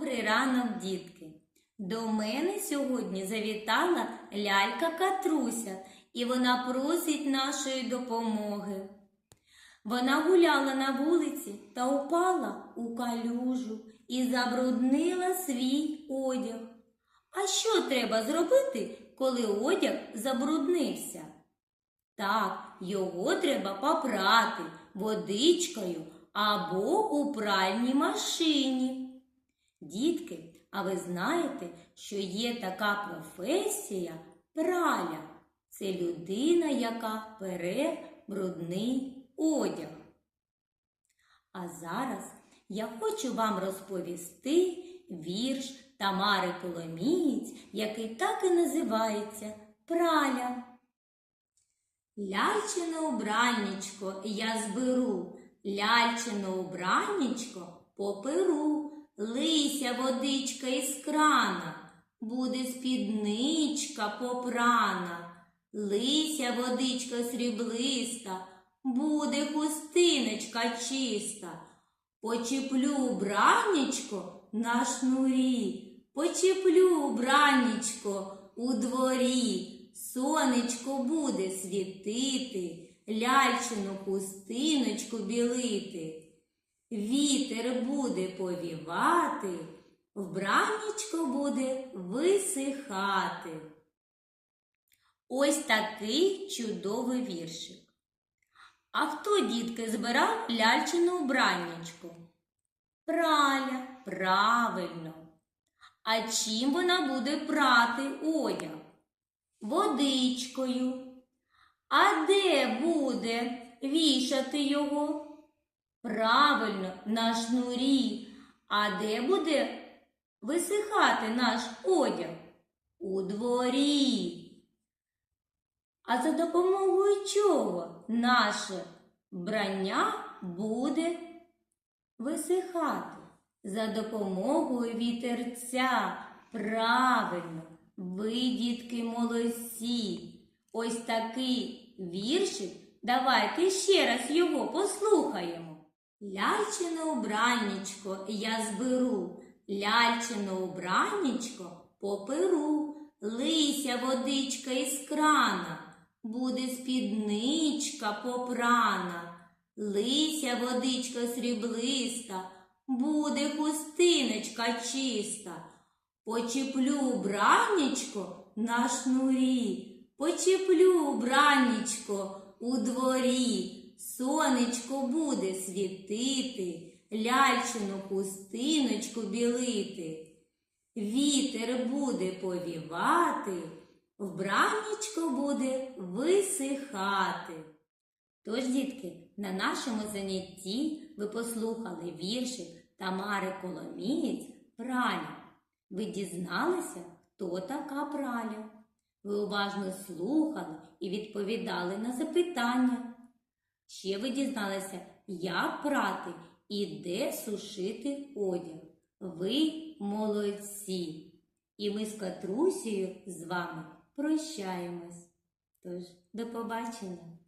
Добрий ранок, дітки! До мене сьогодні завітала лялька Катруся, і вона просить нашої допомоги. Вона гуляла на вулиці та упала у калюжу і забруднила свій одяг. А що треба зробити, коли одяг забруднився? Так, його треба попрати водичкою або у пральній машині. Дітки, а ви знаєте, що є така професія праля? Це людина, яка пере брудний одяг. А зараз я хочу вам розповісти вірш Тамари Коломієць, який так і називається Праля. Ляльчине убраннячко я зберу, ляльчине убраннячко поперу, лися водичка із крана, буде спідничка попрана, лися водичка сріблиста, буде хустиночка чиста. Почеплю браннячко на шнурі, почеплю браннячко у дворі. Сонечко буде світити, ляльчину хустиночку білити. Вітер буде повівати, вбраннячко буде висихати. Ось такий чудовий віршик. А хто, дітки, збирав ляльчину убраннячку? Праля, правильно. А чим вона буде прати одяг? Водичкою. А де буде вішати його? Правильно, на шнурі. А де буде висихати наш одяг? У дворі. А за допомогою чого наше вбрання буде висихати? За допомогою вітерця. Правильно, ви, дітки, молодці. Ось такий віршик. Давайте ще раз його послухаємо. Ляльчине убраннячко я зберу, ляльчине убраннячко поперу, лися водичка із крана, буде спідничка попрана, лися водичка сріблиста, буде хустиночка чиста. Почеплю браннячко на шнурі, почеплю браннячко у дворі. Сонечко буде світити, ляльчину хустиночку білити. Вітер буде повівати, вбраннячко буде висихати. Тож, дітки, на нашому занятті ви послухали віршик Тамари Коломієць Праля. Ви дізналися, хто така праля. Ви уважно слухали і відповідали на запитання. Ще ви дізналися, як прати і де сушити одяг. Ви молодці! І ми з Катрусією з вами прощаємось. Тож, до побачення!